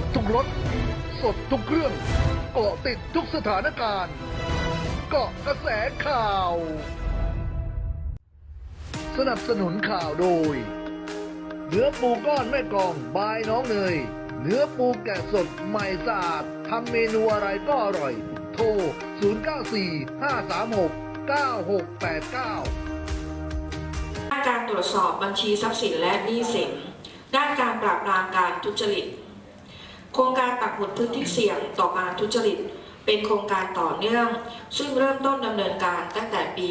บทุกรถ สดทุกเรื่องเกาะติดทุกสถานการณ์ เกาะกระแสข่าว สนับสนุนข่าวโดย เนื้อปูก้อนแม่กองบายน้องเนย เนื้อปูแกะสดใหม่สะอาดทำเมนูอะไรก็อร่อย โทร 094 536 9689ด้านการตรวจสอบบัญชีทรัพย์สินและหนี้สิน ด้านการปราบปรามการทุจริต โครงการปักหมุดพื้นที่เสี่ยงต่อการทุจริต เป็นโครงการต่อเนื่อง ซึ่งเริ่มต้นดำเนินการตั้งแต่ปี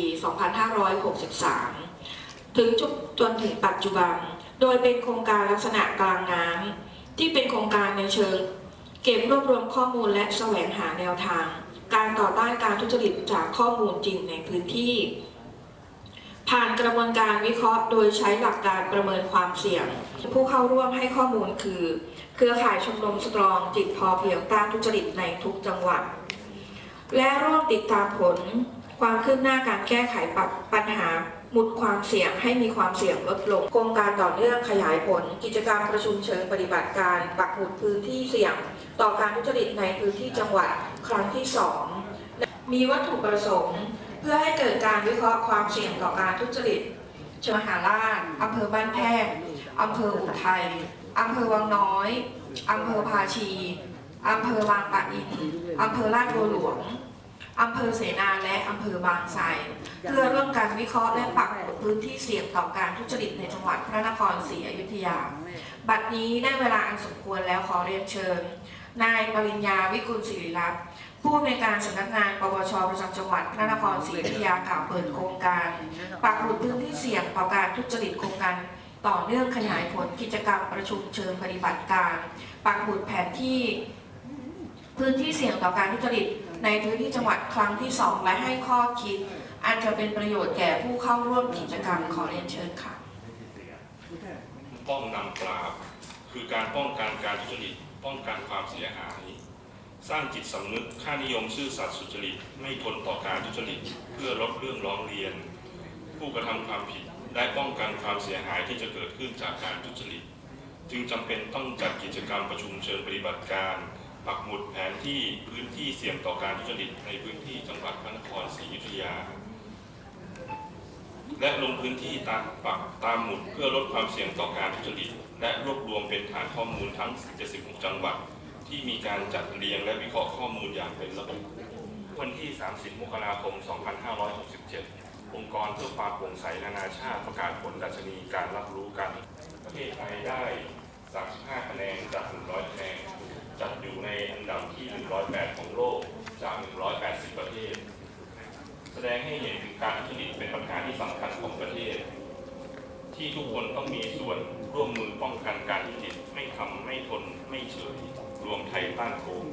2563 ถึงจจนถึงปัจจุบัน โดยเป็นโครงการลักษณะกลางน้ำที่เป็นโครงการในเชิง เก็บรวบรวมข้อมูลและแสวงหาแนวทาง การต่อต้านการทุจริตจากข้อมูลจริงในพื้นที่ ระบวนการวิเคราะห์ โดยใช้หลักการประเมินความเสี่ยง ผู้เข้าร่วมให้ข้อมูลคือ เครือข่ายชมรมสตรอง จิตพอเพียงต้านทุจริตในทุกจังหวัด และร่วมติดตามผล ความคืบหน้าการแก้ไขปัญปัญหาหมุดความเสี่ยงให้มีความเสี่ยงลดลง โครงการต่อเนื่องขยายผล กิจกรรมประชุมเชิงปฏิบัติการปักหมุดพื้นที่เสี่ยง ต่อการทุจริตในพื้นที่จังหวัดครั้งที่สองมีวัตถุประสงค์ เพื่อให้เกิดการวิเคราะห์ความเสี่ยงต่อการทุจริตชมหาราชอำเภอบ้านแพงอำเภออุทัยอำเภอวังน้อยอำเภอภาชีอำเภอบางปะอินอำเภอลาดบัวหลวงอำเภอเสนาและอำเภอบางไทรเพื่อร่วมกันวิเคราะห์และปักหมุดพื้นที่เสี่ยงต่อการทุจริตในจังหวัดพระนครศรีอยุธยา บัดนี้ได้เวลาอันสมควรแล้วขอเรียนเชิญ นายปริญญาวิกุลศิริรัตน์ผู้อำนวยการสำนักงานปวชประจำจังหวัดพระนครศรีอยุธยากล่าวเปิดโครงการปักหมุดพื้นที่เสี่ยงต่อการทุจริตโครงการต่อเนื่องขยายผลกิจกรรมประชุมเชิงปฏิบัติการ ปักหมุดแผนที่พื้นที่เสี่ยงต่อการทุจริตในพื้นที่จังหวัดครั้งที่สองและให้ข้อคิดอันจะเป็นประโยชน์แก่ผู้เข้าร่วมกิจกรรมขอเรียนเชิญค่ะ ป้องนำปราบ คือการป้องกันการทุจริต ป้องกันความเสียหาย สร้างจิตสำนึกค่านิยมซื่อสัตย์สุจริต ไม่ทนต่อการทุจริต เพื่อลดเรื่องร้องเรียน ผู้กระทำความผิดได้ป้องกันความเสียหายที่จะเกิดขึ้นจากการทุจริต จึงจำเป็นต้องจัดกิจกรรมประชุมเชิงปฏิบัติการปักหมุดแผนที่พื้นที่เสี่ยงต่อการทุจริตในพื้นที่จังหวัดพระนครศรีอยุธยา และลงพื้นที่ตามปักตามหมุดเพื่อลดความเสี่ยงต่อการทุจริต และรวบรวมเป็นฐานข้อมูลทั้ง 76 จังหวัด ที่มีการจัดเรียงและวิเคราะห์ข้อมูลอย่างเป็นระบบ วันที่ 30 มกราคม 2567 องค์กรเพื่อความโปร่งใสนานาชาติประกาศผลดัชนีการรับรู้กันประเทศไทยได้ 35 คะแนนจาก 100 คะแนน จัดอยู่ในอันดับที่ 108 ของโลกจาก 180 ประเทศ แสดงให้เห็นถึงการทุจริตเป็นปัญหาที่สำคัญของประเทศ ที่ทุกคนต้องมีส่วนร่วมมือป้องกันการทุจริตไม่ทำไม่ทนไม่เฉยรวมไทยต้านโกง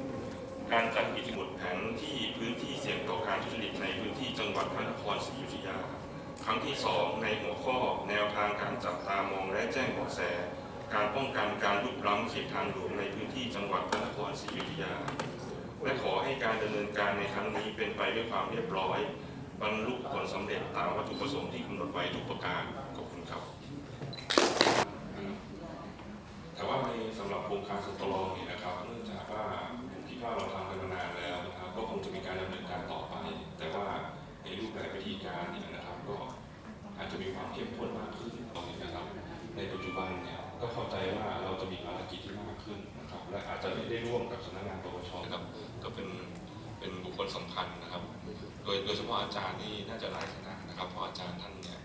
การจัดกิจกรรมแผนที่พื้นที่เสี่ยงต่อการทุจริตในพื้นที่จังหวัดพระนครศรีอยุธยา ครั้งที่สองในหัวข้อแนวทางการจับตามองและแจ้งเบาะแส การป้องกันการลุกล้ำเขตทางหลวงในพื้นที่จังหวัดพระนครศรีอยุธยา และขอให้การดำเนินการในครั้งนี้เป็นไปด้วยความเรียบร้อย บรรลุผลสำเร็จตามวัตถุประสงค์ที่กำหนดไว้ทุกประการ ครับ แต่ว่าในสำหรับโครงการสตรองเนี่ยนะครับเนื่องจากว่าผมคิดว่าเราทำกันมานานแล้วนะครับ ก็คงจะมีการดำเนินการต่อไป แต่ว่าในรูปแบบวิธีการเนี่ยนะครับ ก็อาจจะมีความเข้มข้นมากขึ้นตรงนี้นะครับ ในปัจจุบันเนี่ยก็เข้าใจว่าเราจะมีภารกิจที่มากขึ้นนะครับ และอาจจะไม่ได้ร่วมกับสำนักงานปวชนะครับก็เป็นเป็นบุคคลสำคัญนะครับ โดยโดยเฉพาะอาจารย์นี่น่าจะหลายคณะนะครับ เพราะอาจารย์ท่านเนี่ย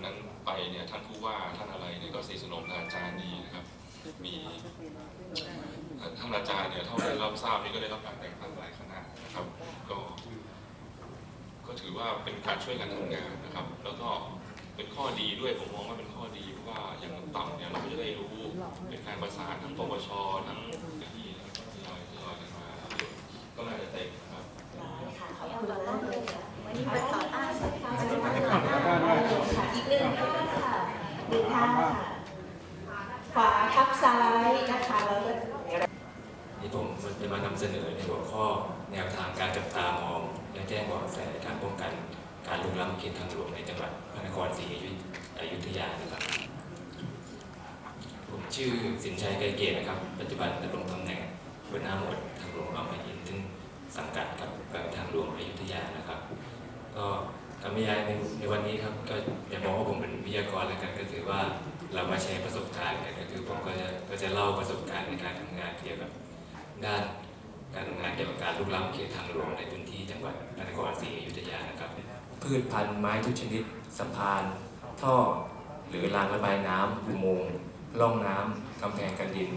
วันนั้นไปเนี่ยท่านผู้ว่าท่านอะไรเนี่ยก็สนิทสนมกับอาจารย์ดีนะครับ มีท่านอาจารย์เนี่ยเท่าที่รับทราบนี่ก็ได้รับการแต่งตั้งหลายคณะนะครับ ก็ ก็ถือว่าเป็นการช่วยกันทำงานนะครับ แล้วก็เป็นข้อดีด้วยผมมองว่าเป็นข้อดีเพราะว่าอย่างต่ำเนี่ยเราก็จะได้รู้เป็นการประสานทั้งปปชทั้งที่ทยอยทยอยกันมาก็น่าจะเต็มนะครับ ค่ะขออย่างต่อต้านเลยค่ะวันนี้เปิดต่อต้านใช่ไหมคะจะมาต่อต้านค่ะอีกหนึ่งท่าค่ะหนึ่งท่าค่ะ ขวาทับซ้ายนะคะแล้วก็ที่ผมจะมานำเสนอในหัวข้อแนวทางการจับตามอง และแจ้งเบาะแสการป้องกัน การลุกล้ำเขตทางหลวงในจังหวัดพระนครศรีอยุธยานะครับผมชื่อสินชัยไกรเกตนะครับ ปัจจุบันดำรงตำแหน่งหัวหน้าหมวดทางหลวงบางปะอินซึ่งสังกัดกับการทางหลวงอยุธยานะครับ ก็คำบรรยายในในวันนี้ครับก็อย่ามองว่าผมเป็นวิทยากรแล้วกันก็ถือว่า เรามาแชร์ประสบการณ์กันก็คือผมก็จะก็จะเล่าประสบการณ์ในการทำงานเกี่ยวกับด้านการทำงานเกี่ยวกับการลุกล้ำเขตทางหลวงในพื้นที่จังหวัดพระนครศรีอยุธยานะครับ พืชพันธุ์ไม้ทุกชนิดสะพาน ท่อ หรือรางระบายน้ำอุโมงค์ร่องน้ำกำแพงกันดิน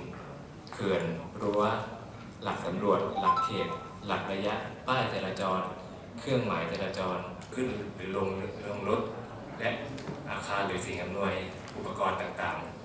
เขื่อนรั้ว หลักสำรวจ หลักเขต หลักระยะ ป้ายจราจร เครื่องหมายจราจร ขึ้นหรือลงลงรถ และอาคารหรือสิ่งอำนวย อุปกรณ์ต่าง